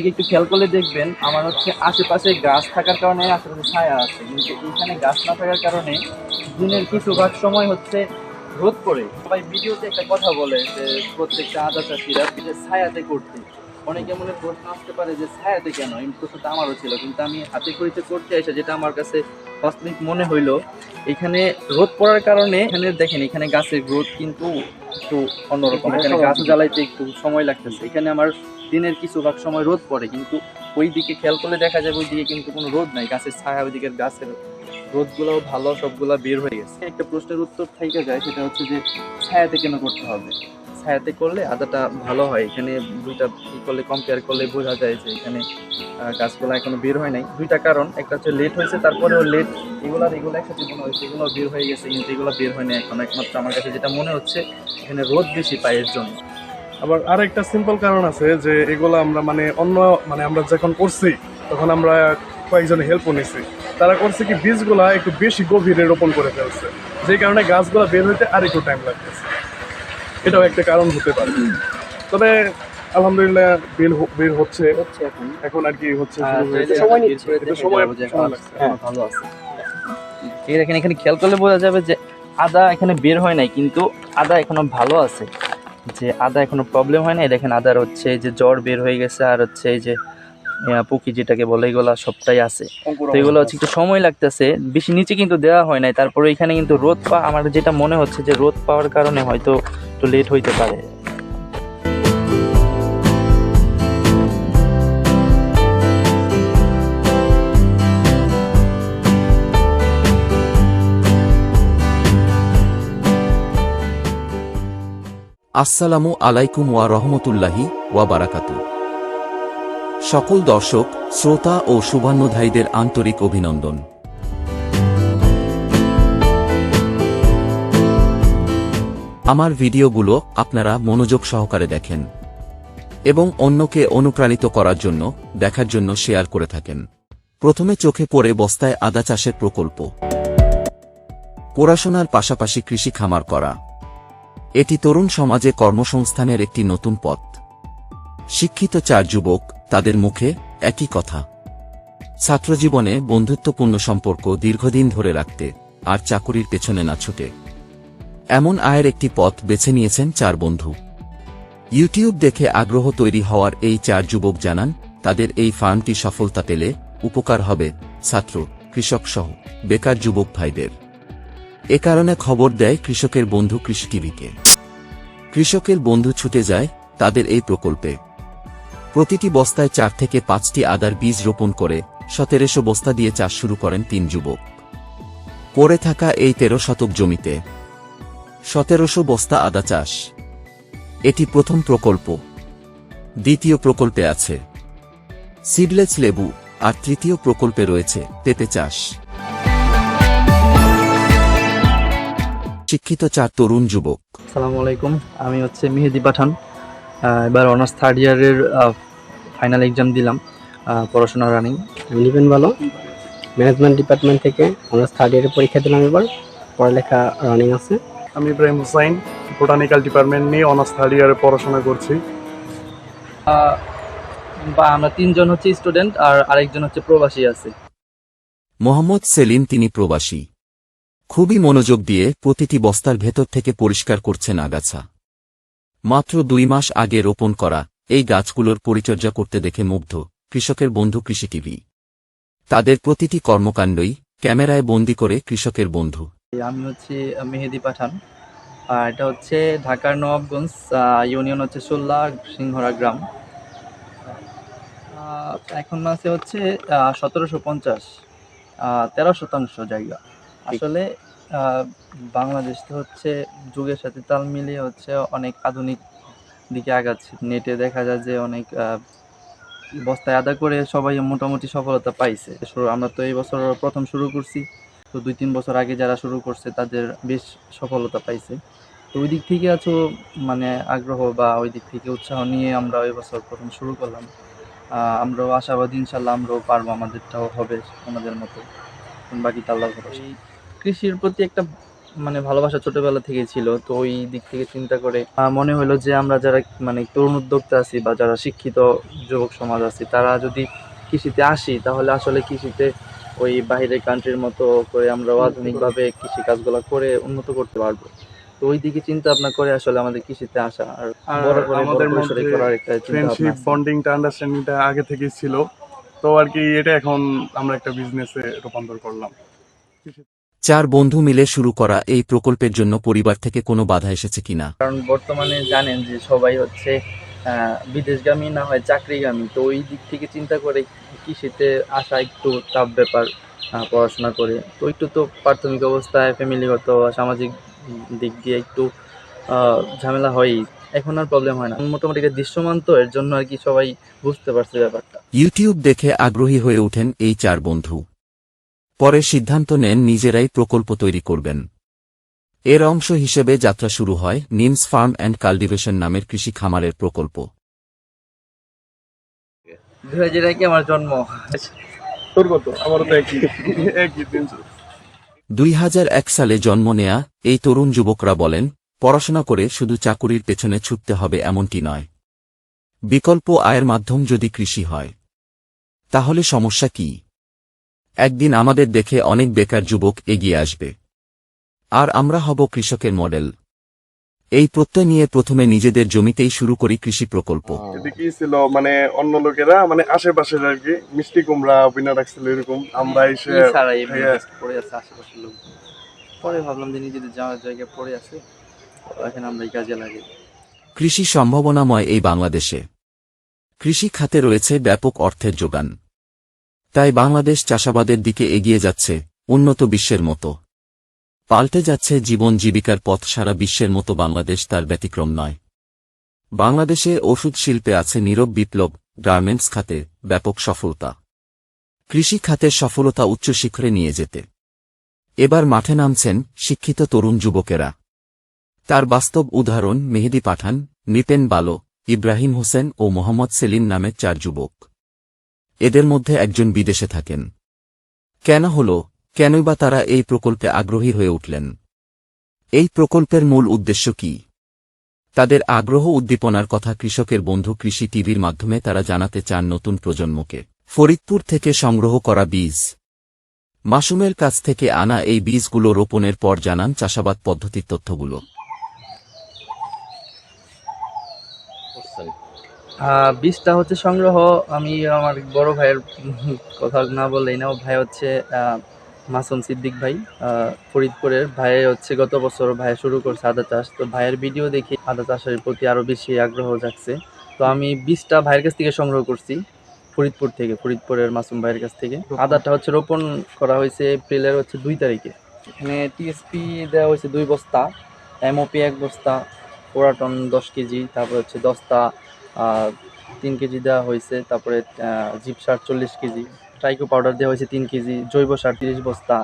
ওইদিকে একটু খেয়াল করলে দেখবেন আমার হচ্ছে আশেপাশে গাছ থাকার কারণে, আশেপাশে ছায়া আছে। কিন্তু এখানে গাছ না থাকার কারণে দিনের কিছু ভাগ সময় হচ্ছে রোদ পড়ে। সবাই ভিডিওতে একটা কথা বলে যে প্রত্যেকটা আদা চাষিরা ছায়াতে করতে। অনেকে মনে প্রশ্ন আসতে পারে যে ছায়াতে কেন? এই প্রশ্নটা আমারও ছিল। কিন্তু আমি হাতে করিতে করতে এসে যেটা আমার কাছে বাস্তবিক মনে হইল, এখানে রোদ পড়ার কারণে এখানে দেখেন, এখানে গাছের গ্রোথ কিন্তু একটু অন্যরকম। এখানে গাছ জ্বালাইতে একটু সময় লাগতেছে। এখানে আমার দিনের কিছু ভাগ সময় রোদ পড়ে, কিন্তু ওই দিকে খেয়াল করলে দেখা যাবে ওই দিকে কিন্তু কোনো রোদ নাই, গাছের ছায়া ওই দিকের গাছের রোদগুলো ভালো সবগুলা বের হয়ে গেছে। একটা প্রশ্নের উত্তর থেকে যায়, সেটা হচ্ছে যে ছায়াতে কেন করতে হবে? ছায়াতে করলে আদাটা ভালো হয়, এখানে দুইটা ই করলে কম্পেয়ার করলে বোঝা যায় যে এখানে গাছগুলো এখনও বের হয় নাই। দুইটা কারণ, একটা হচ্ছে লেট হয়েছে, তারপরেও লেট এগুলো আর এগুলো একসাথে মনে হয়েছে, এগুলো বের হয়ে গেছে, কিন্তু এগুলো বের হয় না এখন একমাত্র আমার কাছে যেটা মনে হচ্ছে, এখানে রোদ বেশি পায়ের জন্য। আবার আরেকটা সিম্পল কারণ আছে যে এগুলো আমরা মানে অন্য মানে আমরা যখন করছি তখন আমরা কয়েকজন হেল্পও নিছি। তারা করছে কি বীজগুলা একটু বেশি গভীরে রোপণ করে ফেলছে। যে কারণে গাছগুলো বের হইতে আর একটু টাইম লাগতেছে। এটাও একটা কারণ হতে পারে। তবে আলহামদুলিল্লাহ বের হ- বের হচ্ছে। এখন। আর কি হচ্ছে আর শুরু হয়েছে। চাইলে সময় বের নিচ্ছে। করে এটা দেখা সময়- যাবে যে সময় এখন লাগছে। এখনও ভালো আছে। এখানে খেয়াল করলে বোঝা যাবে যে আদা এখানে বের হয় নাই কিন্তু আদা এখনও ভালো আছে। যে আদা এখনও প্রবলেম হয় নাই? দেখেন আদার হচ্ছে এই যে জ্বর বের হয়ে গেছে আর হচ্ছে এই যে পুকি যেটাকে বলে এগুলা সবটাই আছে। তো এগুলো হচ্ছে একটু সময় লাগতেছে। বেশি নিচে কিন্তু দেওয়া হয় নাই। তারপরে এখানে কিন্তু রোদ পা আমার যেটা মনে হচ্ছে যে রোদ পাওয়ার কারণে হয়তো একটু লেট হইতে পারে। আসসালামু আলাইকুম ওয়া রহমতুল্লাহি ওয়া বারাকাতু। সকল দর্শক, শ্রোতা ও শুভান্নধায়ীদের আন্তরিক অভিনন্দন। আমার ভিডিওগুলো আপনারা মনোযোগ সহকারে দেখেন এবং অন্যকে অনুপ্রাণিত করার জন্য, দেখার জন্য শেয়ার করে থাকেন। প্রথমে চোখে পড়ে বস্তায় আদা চাষের প্রকল্প। পড়াশোনার পাশাপাশি কৃষি খামার করা। এটি তরুণ সমাজে কর্মসংস্থানের একটি নতুন পথ। শিক্ষিত চার যুবক, তাদের মুখে একই কথা। ছাত্রজীবনে বন্ধুত্বপূর্ণ সম্পর্ক দীর্ঘদিন ধরে রাখতে আর চাকুরির পেছনে না ছুটে। এমন আয়ের একটি পথ বেছে নিয়েছেন চার বন্ধু। ইউটিউব দেখে আগ্রহ তৈরি হওয়ার এই চার যুবক জানান, তাদের এই ফার্মটি সফলতা পেলে উপকার হবে ছাত্র, কৃষক সহ বেকার যুবক ভাইদের। এ কারণে খবর দেয় কৃষকের বন্ধু কৃষি টিভিকে কৃষকের বন্ধু ছুটে যায় তাদের এই প্রকল্পে। প্রতিটি বস্তায় চার থেকে পাঁচটি আদার বীজ রোপণ করে সতেরোশো বস্তা দিয়ে চাষ শুরু করেন তিন যুবক। পড়ে থাকা এই তেরো শতক জমিতে সতেরোশো বস্তা আদা চাষ। এটি প্রথম প্রকল্প। দ্বিতীয় প্রকল্পে আছে। সিডলেস লেবু আর তৃতীয় প্রকল্পে রয়েছে পেঁপে চাষ। শিক্ষিত চার তরুণ যুবক। আসসালামু আলাইকুম আমি হচ্ছে মেহেদি পাঠান। এবার অনার্স থার্ড ইয়ারের ফাইনাল এক্সাম দিলাম পড়াশোনা রানিং আমি নিবেন ভালো ম্যানেজমেন্ট ডিপার্টমেন্ট থেকে অনার্স থার্ড ইয়ারের পরীক্ষা দিলাম এবার পড়ালেখা রানিং আছে। আমি ইব্রাহিম হুসাইন বোটানিক্যাল ডিপার্টমেন্ট নিয়ে অনার্স থার্ড ইয়ারে পড়াশোনা করছি। বা আমরা তিনজন হচ্ছে স্টুডেন্ট আর আরেকজন হচ্ছে প্রবাসী আছে। মোহাম্মদ সেলিম তিনি প্রবাসী। খুবই মনোযোগ দিয়ে প্রতিটি বস্তার ভেতর থেকে পরিষ্কার করছেন আগাছা। মাত্র দুই মাস আগে রোপণ করা এই গাছগুলোর পরিচর্যা করতে দেখে মুগ্ধ কৃষকের বন্ধু কৃষি টিভি। তাদের প্রতিটি কর্মকাণ্ডই ক্যামেরায় বন্দি করে কৃষকের বন্ধু। আমি হচ্ছে মেহেদি পাঠান, আর এটা হচ্ছে ঢাকার নবাবগঞ্জ ইউনিয়ন হচ্ছে সোল্লা সিংহরা গ্রাম। এখন আছে হচ্ছে সতেরোশো পঞ্চাশ তেরো শতাংশ জায়গা। আসলে বাংলাদেশ তো হচ্ছে যুগের সাথে তাল মিলিয়ে হচ্ছে অনেক আধুনিক দিকে আগাচ্ছে। নেটে দেখা যায় যে অনেক বস্তায় আদা করে সবাই মোটামুটি সফলতা পাইছে। আমরা তো এই বছর প্রথম শুরু করছি। তো দুই তিন বছর আগে যারা শুরু করছে তাদের বেশ সফলতা পাইছে। তো ওই দিক থেকে আছো মানে আগ্রহ বা ওই দিক থেকে উৎসাহ নিয়ে আমরা ওই বছর প্রথম শুরু করলাম। আমরাও আশাবাদী ইনশাল্লাহ আমরাও পারব আমাদেরটাও হবে আমাদের মতো। বাকি আল্লাহ ভরসা। কৃষির প্রতি একটা মানে ভালোবাসা ছোটবেলা থেকে ছিল তো ওই দিক থেকে চিন্তা করে মনে হলো যে আমরা যারা মানে তরুণ উদ্যোক্তা আছি বা যারা শিক্ষিত যুবক সমাজ আছি তারা যদি কৃষিতে আসি তাহলে আসলে কৃষিতে ওই বাইরের কান্ট্রির মতো করে আমরা আধুনিকভাবে কৃষি কাজগুলো করে উন্নত করতে পারব। তো ওই দিকে চিন্তা ভাবনা করে আসলে আমাদের কৃষিতে আসা আর বড় করে আমাদের মধ্যে ফ্রেন্ডশিপ বন্ডিংটা আন্ডারস্ট্যান্ডিংটা আগে থেকেই ছিল। তো আর কি এটা এখন আমরা একটা বিজনেসে রূপান্তর করলাম। চার বন্ধু মিলে শুরু করা এই প্রকল্পের জন্য পরিবার থেকে কোনো বাধা এসেছে কিনা? কারণ বর্তমানে জানেন যে সবাই হচ্ছে বিদেশগামী না হয় চাকরিগামী। তো ওই দিক থেকে চিন্তা করে কৃষিতে আসা একটু টাফ ব্যাপার পড়াশোনা করে। তো একটু তো প্রাথমিক অবস্থায় ফ্যামিলিগত সামাজিক দিক দিয়ে একটু ঝামেলা হয়ই। এখন আর প্রবলেম হয় না। মোটামুটি দৃশ্যমান তো এর জন্য আর কি সবাই বুঝতে পারছে ব্যাপারটা। ইউটিউব দেখে আগ্রহী হয়ে ওঠেন এই চার বন্ধু। পরে সিদ্ধান্ত নেন নিজেরাই প্রকল্প তৈরি করবেন। এর অংশ হিসেবে যাত্রা শুরু হয় নিমস ফার্ম অ্যান্ড কাল্টিভেশন নামের কৃষি খামারের প্রকল্প। দু হাজার একে আমার জন্ম। দুই সালে জন্ম নেয়া এই তরুণ যুবকরা বলেন পড়াশোনা করে শুধু চাকুরির পেছনে ছুটতে হবে এমনটি নয়। বিকল্প আয়ের মাধ্যম যদি কৃষি হয় তাহলে সমস্যা কি? একদিন আমাদের দেখে অনেক বেকার যুবক এগিয়ে আসবে। আর আমরা হব কৃষকের মডেল। এই প্রত্যয় নিয়ে প্রথমে নিজেদের জমিতেই শুরু করি কৃষি প্রকল্প। এটা কি ছিল? মানে অন্য লোকেরা মানে আশেপাশের আর কি মিষ্টি কুমড়া বিনা রাখছিল এরকম। আমরা এসে হ্যাঁ। পড়ে আছে আশেপাশের লোক। পরে ভাবলাম যে নিজেদের যাওয়ার জায়গায় পড়ে আছে। এখন আমরা এই কাজে লাগে। কৃষি সম্ভাবনাময় এই বাংলাদেশে। কৃষি খাতে রয়েছে ব্যাপক অর্থের যোগান। তাই বাংলাদেশ চাষাবাদের দিকে এগিয়ে যাচ্ছে, উন্নত বিশ্বের মতো। পাল্টে যাচ্ছে জীবন জীবিকার পথ, সারা বিশ্বের মতো বাংলাদেশ তার ব্যতিক্রম নয়। বাংলাদেশে ওষুধ শিল্পে আছে নীরব বিপ্লব, গার্মেন্টস খাতে ব্যাপক সফলতা। কৃষি খাতের সফলতা উচ্চ শিখরে নিয়ে যেতে। এবার মাঠে নামছেন শিক্ষিত তরুণ যুবকেরা। তার বাস্তব উদাহরণ মেহেদি পাঠান, নিপেন বালো, ইব্রাহিম হোসেন ও মোহাম্মদ সেলিম নামের চার যুবক। এদের মধ্যে একজন বিদেশে থাকেন। কেন হল? কেনই বা তারা এই প্রকল্পে আগ্রহী হয়ে উঠলেন? এই প্রকল্পের মূল উদ্দেশ্য কি? তাদের আগ্রহ উদ্দীপনার কথা কৃষকের বন্ধু কৃষি টিভির মাধ্যমে তারা জানাতে চান নতুন প্রজন্মকে। ফরিদপুর থেকে সংগ্রহ করা বীজ। মাসুমের কাছ থেকে আনা এই বীজগুলো রোপণের পর জানান চাষাবাদ পদ্ধতির তথ্যগুলো। বীজটা হচ্ছে সংগ্রহ। আমি আমার বড় ভাইয়ের কথা না বললেই না ভাই হচ্ছে মাসুম সিদ্দিক ভাই ফরিদপুরের। ভাই হচ্ছে গত বছর ভাই শুরু করছে আদা চাষ। তো ভাইয়ের ভিডিও দেখে আদা চাষের প্রতি আরও বেশি আগ্রহ জাগছে। তো আমি বীজটা ভাইয়ের কাছ থেকে সংগ্রহ করছি, ফরিদপুর থেকে, ফরিদপুরের মাসুম ভাইয়ের কাছ থেকে। আদাটা হচ্ছে রোপণ করা হয়েছে এপ্রিলের হচ্ছে দুই তারিখে। এখানে টিএসপি দেওয়া হয়েছে দুই বস্তা, এমওপি এক বস্তা পোড়াটন দশ কেজি, তারপর হচ্ছে দস্তা তিন কেজি দেওয়া হয়েছে তারপরে জিপ সার চল্লিশ কেজি ট্রাইকো পাউডার দেওয়া হয়েছে তিন কেজি জৈব সার তিরিশ বস্তা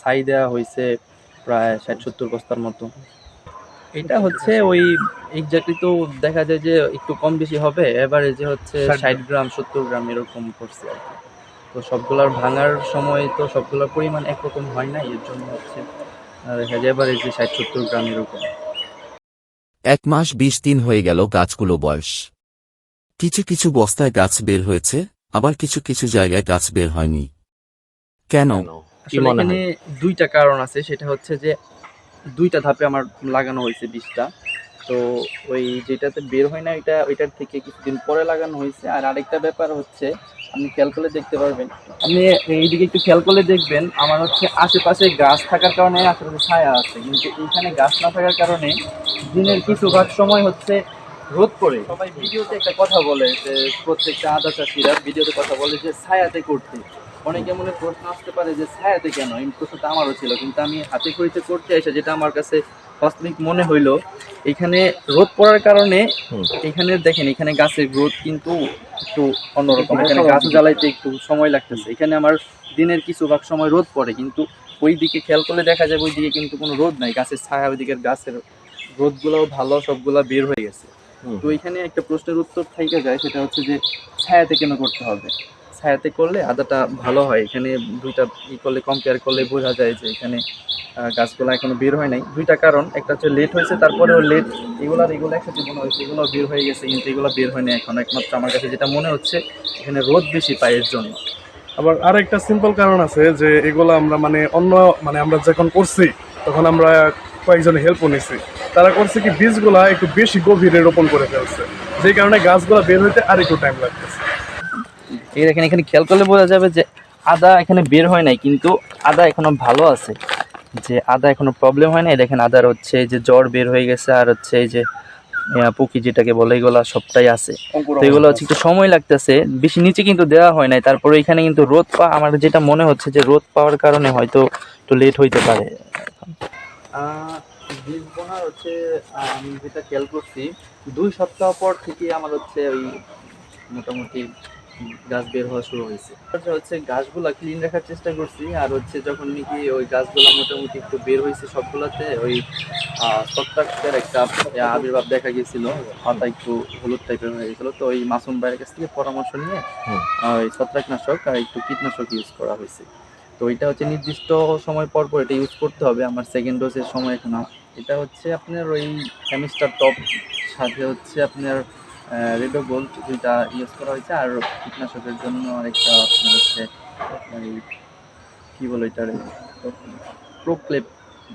ছাই দেওয়া হয়েছে প্রায় ষাট সত্তর বস্তার মতো। এটা হচ্ছে ওই এক্স্যাক্টলি তো দেখা যায় যে একটু কম বেশি হবে এবারে হচ্ছে ষাট গ্রাম। সত্তর গ্রাম এরকম করছে আর কি। তো সবগুলার ভাঙার সময় তো সবগুলোর পরিমাণ একরকম হয় না এর জন্য হচ্ছে দেখা যায় এবারে যে ষাট সত্তর গ্রাম এরকম। এক মাস বিশ দিন হয়ে গেল গাছগুলো বয়স। কিছু কিছু বস্তায় গাছ বের হয়েছে আবার কিছু কিছু জায়গায় গাছ বের হয়নি। কেন? এখানে দুইটা কারণ আছে সেটা হচ্ছে যে দুইটা ধাপে আমার লাগানো হয়েছে বীজটা। তো ওই যেটাতে বের হয় না ওইটা ওইটার থেকে কিছুদিন পরে লাগানো হয়েছে। আর আরেকটা ব্যাপার হচ্ছে আপনি খেয়াল করলে দেখতে পারবেন। আপনি এইদিকে একটু খেয়াল করলে দেখবেন আমার হচ্ছে আশেপাশে গাছ থাকার কারণে আশেপাশে ছায়া আছে। কিন্তু এইখানে গাছ না থাকার কারণে দিনের কিছু ভাগ সময় হচ্ছে রোদ করে। সবাই ভিডিওতে একটা কথা বলে যে প্রত্যেকটা আদা চাষিরা ভিডিওতে কথা বলে যে ছায়াতে করতে। অনেকে মনে প্রশ্ন আসতে পারে যে ছায়াতে কেন? এই প্রশ্নটা আমারও ছিল কিন্তু আমি হাতে খড়িতে করতে এসে যেটা আমার কাছে বাস্তবিক মনে হইল এখানে রোদ পড়ার কারণে এখানে দেখেন এখানে গাছের গ্রোথ কিন্তু একটু অন্যরকম। এখানে গাছ জ্বালাইতে একটু সময় লাগতেছে। এখানে আমার দিনের কিছু ভাগ সময় রোদ পড়ে কিন্তু ওই দিকে খেয়াল করলে দেখা যাবে ওই দিকে কিন্তু কোনো রোদ নাই। গাছের ছায়া ওই দিকের গাছের রোদগুলোও ভালো সবগুলা বের হয়ে গেছে। তো এখানে একটা প্রশ্নের উত্তর থেকে যায় সেটা হচ্ছে যে ছায়াতে কেন করতে হবে? ছায়াতে করলে আদাটা ভালো হয়। এখানে দুইটা ই করলে কম্পেয়ার করলে বোঝা যায় যে এখানে গাছগুলো এখনও বের হয় নাই। দুইটা কারণ একটা হচ্ছে লেট হয়েছে তারপরেও লেট এগুলো আর এগুলো একসাথে মনে হয়েছে এগুলো বের হয়ে গেছে কিন্তু এগুলো বের হয়নি এখন। একমাত্র আমার কাছে যেটা মনে হচ্ছে এখানে রোদ বেশি পায়ের জন্য। আবার আরেকটা সিম্পল কারণ আছে যে এগুলো আমরা মানে অন্য মানে আমরা যখন করছি তখন আমরা কয়েকজন হেল্প নিছি। তারা করছে কি বীজগুলা একটু বেশি গভীরে রোপণ করে ফেলছে। যে কারণে গাছগুলা বের হইতে আর একটু টাইম লাগতেছে। এই দেখেন এখানে খেয়াল করলে বোঝা যাবে যে আদা এখানে বের হয় নাই কিন্তু আদা এখনও ভালো আছে। যে আদা এখনও প্রবলেম হয় নাই। দেখেন আদার হচ্ছে যে জ্বর বের হয়ে গেছে আর হচ্ছে এই যে পুকি যেটাকে বলে এগুলা সবটাই আছে। তো এগুলো হচ্ছে একটু সময় লাগতেছে। বেশি নিচে কিন্তু দেওয়া হয় নাই। তারপরে এখানে কিন্তু রোদ পা আমার যেটা মনে হচ্ছে যে রোদ পাওয়ার কারণে হয়তো একটু লেট হইতে পারে। বীজ বোনার হচ্ছে আমি যেটা খেয়াল করছি দুই সপ্তাহ পর থেকে আমার হচ্ছে ওই মোটামুটি গাছ বের হওয়া শুরু হয়েছে। হচ্ছে গাছগুলা ক্লিন রাখার চেষ্টা করছি আর হচ্ছে যখন নাকি ওই গাছগুলা মোটামুটি একটু বের হয়েছে সবগুলাতে ওই ছত্রাকের একটা আবির্ভাব দেখা গেছিল পাতা একটু হলুদ টাইপের হয়ে গেছিল তো ওই মাসুম ভাইয়ের কাছ থেকে পরামর্শ নিয়ে ওই ছত্রাকনাশক আর একটু কীটনাশক ইউজ করা হয়েছে। তো এটা হচ্ছে নির্দিষ্ট সময় পর পর এটা ইউজ করতে হবে আমার সেকেন্ড ডোজের সময় এখন। এটা হচ্ছে আপনার ওই কেমিস্টার টপ সাথে হচ্ছে আপনার রেডো গোল্ড দুইটা ইউজ করা হয়েছে আর কীটনাশকের জন্য আরেকটা আপনার হচ্ছে কী বলে এটার প্রোক্লেপ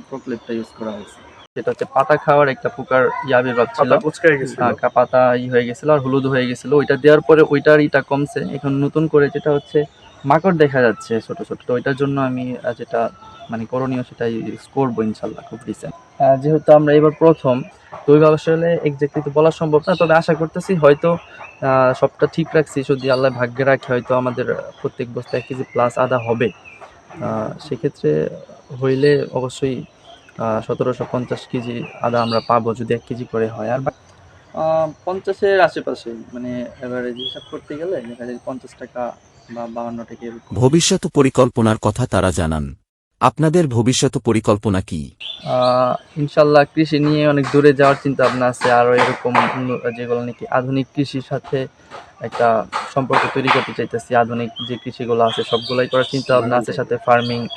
প্রোক্লেপটা ইউজ করা হয়েছে। যেটা হচ্ছে পাতা খাওয়ার একটা পোকার ইয়া আবির্ভাব ছিল। আহ, পাতা ই হয়ে গেছিল আর হলুদ হয়ে গেছিল। ওইটা দেওয়ার পরে ওইটার ইটা কমছে। এখন নতুন করে যেটা হচ্ছে মাকড় দেখা যাচ্ছে ছোট ছোট। তো ওইটার জন্য আমি যেটা মানে করণীয় সেটা ইউজ করব ইনশাল্লাহ খুব রিসেন্ট যেহেতু আমরা এবার প্রথম, তো ওইভাবে আসলে এক্স্যাক্টলি তো বলা সম্ভব না, তবে আশা করতেছি হয়তো সবটা ঠিক রাখছি, যদি আল্লাহ ভাগ্যে রাখে হয়তো আমাদের প্রত্যেক বস্তায় এক কেজি প্লাস আদা হবে। সেক্ষেত্রে হইলে অবশ্যই সতেরোশো পঞ্চাশ কেজি আদা আমরা পাবো যদি এক কেজি করে হয়। আর পঞ্চাশের আশেপাশে মানে এভারেজ হিসাব করতে গেলে দেখা যায় পঞ্চাশ টাকা ভবিষ্যৎ পরিকল্পনার কথা তারা জানান। আপনাদের ভবিষ্যৎ পরিকল্পনা কি? ইনশাল্লাহ কৃষি নিয়ে অনেক দূরে যাওয়ার চিন্তা ভাবনা আছে। আরও এরকম যেগুলো নাকি আধুনিক কৃষির সাথে একটা সম্পর্ক তৈরি করতে চাইতেছি। আধুনিক যে কৃষিগুলো আছে সবগুলাই করার চিন্তা ভাবনা আছে। সাথে ফার্মিং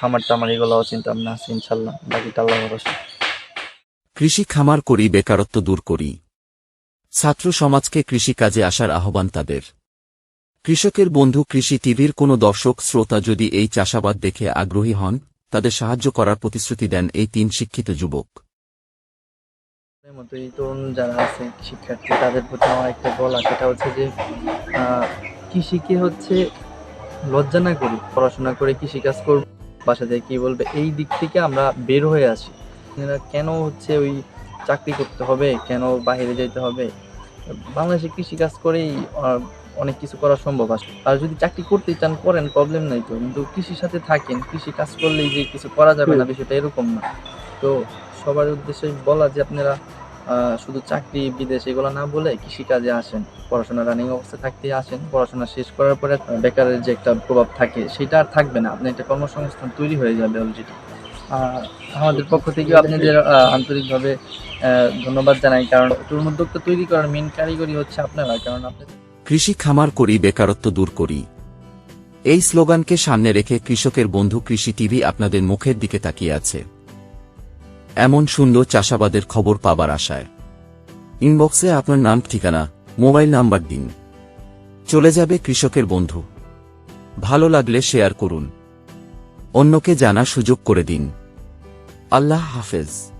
খামার টামার এগুলোও চিন্তা ভাবনা আছে ইনশাল্লাহ। বাকিটা আল্লাহ ভরসা। কৃষি খামার করি বেকারত্ব দূর করি। ছাত্র সমাজকে কৃষি কাজে আসার আহ্বান তাদের। কৃষকের বন্ধু কৃষি টিভির কোনো দর্শক শ্রোতা যদি এই চাষাবাদ দেখে আগ্রহী হন, তাদের সাহায্য করার প্রতিশ্রুতি দেন এই তিন শিক্ষিত যুবক। মতো এই তরুণ যারা আছে, শিক্ষার্থী, তাদের প্রতি আমার একটা বলা সেটা হচ্ছে যে কৃষিকে হচ্ছে, লজ্জা না করি, পড়াশোনা করে কৃষিকাজ করব, বাসা থেকে কি বলবে, এই দিক থেকে আমরা বের হয়ে আসি। কেন হচ্ছে ওই চাকরি করতে হবে, কেন বাইরে যেতে হবে? বাংলাদেশে কৃষিকাজ করেই অনেক কিছু করা সম্ভব আসলে। আর যদি চাকরি করতে চান করেন প্রবলেম নাই তো। কিন্তু কৃষির সাথে থাকেন কৃষি কাজ করলেই যে কিছু করা যাবে না বিষয়টা এরকম না। তো সবার উদ্দেশ্যে বলা যে আপনারা শুধু চাকরি বিদেশ এগুলো না বলে কৃষিকাজে আসেন। পড়াশোনা রানিং অবস্থা থাকতে আসেন। পড়াশোনা শেষ করার পরে বেকারের যে একটা প্রভাব থাকে সেটা আর থাকবে না। আপনার একটা কর্মসংস্থান তৈরি হয়ে যাবে অলরেডি আমাদের পক্ষ থেকেও আপনাদের আন্তরিকভাবে ধন্যবাদ জানাই। কারণ তরুণ উদ্যোক্তা তৈরি করার মেন কারিগরি হচ্ছে আপনারা। কারণ আপনাদের কৃষি খামার করি, বেকারত্ব দূর করি। এই স্লোগানকে সামনে রেখে কৃষকের বন্ধু কৃষি টিভি আপনাদের মুখের দিকে তাকিয়ে আছে। এমন সুন্দর চাষাবাদের খবর পাবার আশায়। ইনবক্সে আপনার নাম, ঠিকানা, মোবাইল নাম্বার দিন। চলে যাবে কৃষকের বন্ধু। ভালো লাগলে শেয়ার করুন। অন্যকে জানার সুযোগ করে দিন। আল্লাহ হাফেজ।